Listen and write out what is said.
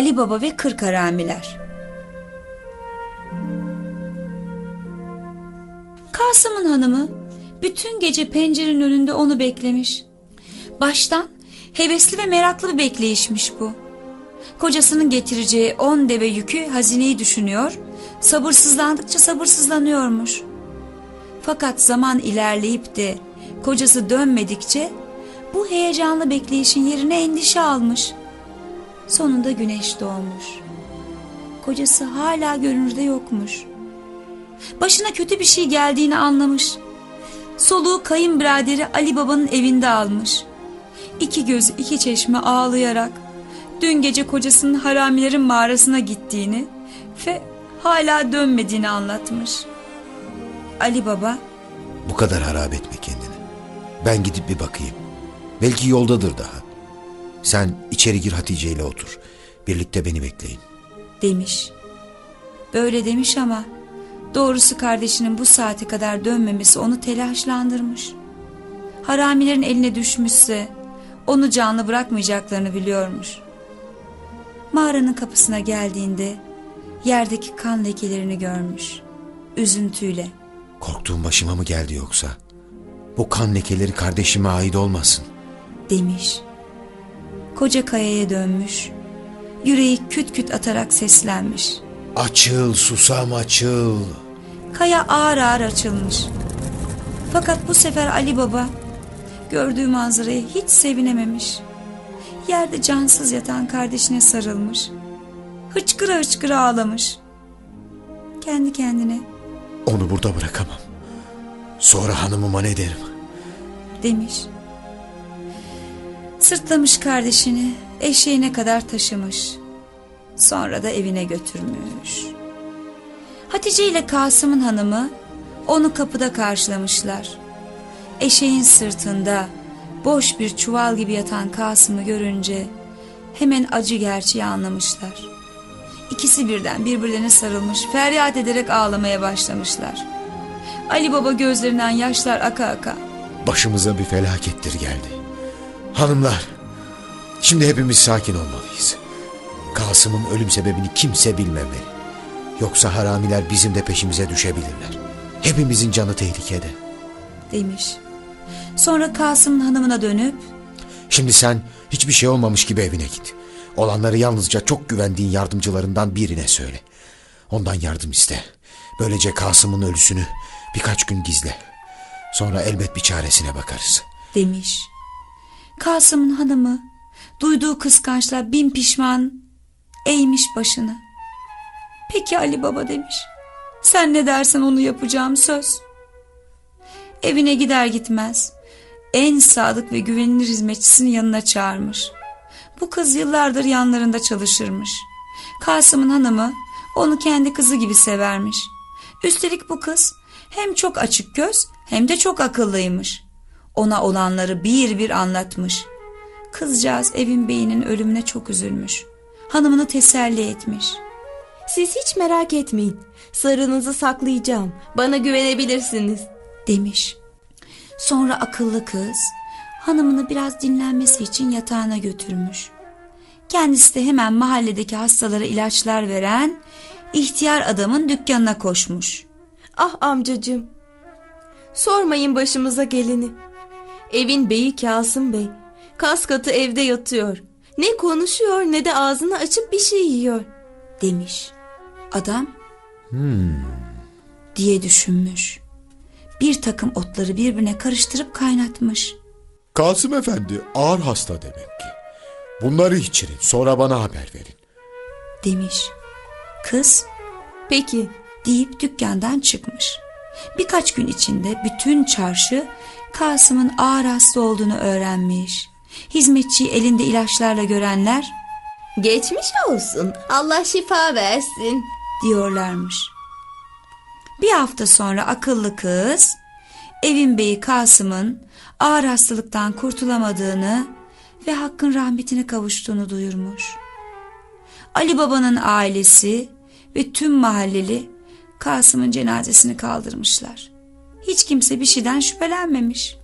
Ali Baba ve Kırk Haramiler Kasım'ın hanımı bütün gece pencerenin önünde onu beklemiş. Baştan hevesli ve meraklı bir bekleyişmiş bu. Kocasının getireceği on deve yükü hazineyi düşünüyor, sabırsızlandıkça sabırsızlanıyormuş. Fakat zaman ilerleyip de kocası dönmedikçe bu heyecanlı bekleyişin yerine endişe almış. Sonunda güneş doğmuş. Kocası hala görünürde yokmuş. Başına kötü bir şey geldiğini anlamış. Soluğu kayınbiraderi Ali Baba'nın evinde almış. İki gözü iki çeşme ağlayarak dün gece kocasının haramilerin mağarasına gittiğini ve hala dönmediğini anlatmış. Ali Baba Bu kadar harap etme kendini. Ben gidip bir bakayım. Belki yoldadır daha. Sen içeri gir Hatice ile otur. Birlikte beni bekleyin. demiş. Böyle demiş ama doğrusu kardeşinin bu saate kadar dönmemesi onu telaşlandırmış. Haramilerin eline düşmüşse onu canlı bırakmayacaklarını biliyormuş. Mağaranın kapısına geldiğinde yerdeki kan lekelerini görmüş. Üzüntüyle Korktuğum başıma mı geldi yoksa? Bu kan lekeleri kardeşime ait olmasın. demiş. Koca kayaya dönmüş. Yüreği küt küt atarak seslenmiş. Açıl susam açıl. Kaya ağır ağır açılmış. Fakat bu sefer Ali Baba gördüğü manzaraya hiç sevinememiş. Yerde cansız yatan kardeşine sarılmış. Hıçkıra hıçkıra ağlamış. Kendi kendine Onu burada bırakamam. Sonra hanımıma ne derim? demiş. Sırtlamış kardeşini eşeğine kadar taşımış. Sonra da evine götürmüş. Hatice ile Kasım'ın hanımı onu kapıda karşılamışlar. Eşeğin sırtında boş bir çuval gibi yatan Kasım'ı görünce hemen acı gerçeği anlamışlar. İkisi birden birbirlerine sarılmış, feryat ederek ağlamaya başlamışlar. Ali Baba gözlerinden yaşlar aka aka Başımıza bir felakettir geldi. Hanımlar, şimdi hepimiz sakin olmalıyız. Kasım'ın ölüm sebebini kimse bilmemeli. Yoksa haramiler bizim de peşimize düşebilirler. Hepimizin canı tehlikede. demiş. Sonra Kasım'ın hanımına dönüp Şimdi sen hiçbir şey olmamış gibi evine git. Olanları yalnızca çok güvendiğin yardımcılarından birine söyle. Ondan yardım iste. Böylece Kasım'ın ölüsünü birkaç gün gizle. Sonra elbet bir çaresine bakarız. demiş. Kasım'ın hanımı duyduğu kıskançla bin pişman eğmiş başını. Peki Ali Baba demiş. Sen ne dersen onu yapacağım söz. Evine gider gitmez en sadık ve güvenilir hizmetçisini yanına çağırmış. Bu kız yıllardır yanlarında çalışırmış. Kasım'ın hanımı onu kendi kızı gibi severmiş. Üstelik bu kız hem çok açık göz hem de çok akıllıymış. Ona olanları bir bir anlatmış. Kızcağız evin beyinin ölümüne çok üzülmüş. Hanımını teselli etmiş. Siz hiç merak etmeyin. Sarınızı saklayacağım. Bana güvenebilirsiniz. demiş. Sonra akıllı kız hanımını biraz dinlenmesi için yatağına götürmüş. Kendisi de hemen mahalledeki hastalara ilaçlar veren ihtiyar adamın dükkanına koşmuş. Ah amcacığım. Sormayın başımıza geleni. Evin beyi Kasım Bey. Kas katı evde yatıyor. Ne konuşuyor ne de ağzını açıp bir şey yiyor. demiş. Adam diye düşünmüş. Bir takım otları birbirine karıştırıp kaynatmış. Kasım Efendi ağır hasta demek ki. Bunları içirin sonra bana haber verin. demiş. Kız Peki deyip dükkandan çıkmış. Birkaç gün içinde bütün çarşı Kasım'ın ağır hasta olduğunu öğrenmiş. Hizmetçiyi elinde ilaçlarla görenler geçmiş olsun. Allah şifa versin. diyorlarmış. Bir hafta sonra akıllı kız evin beyi Kasım'ın ağır hastalıktan kurtulamadığını ve hakkın rahmetine kavuştuğunu duyurmuş. Ali Baba'nın ailesi ve tüm mahalleli Kasım'ın cenazesini kaldırmışlar. Hiç kimse bir şeyden şüphelenmemiş.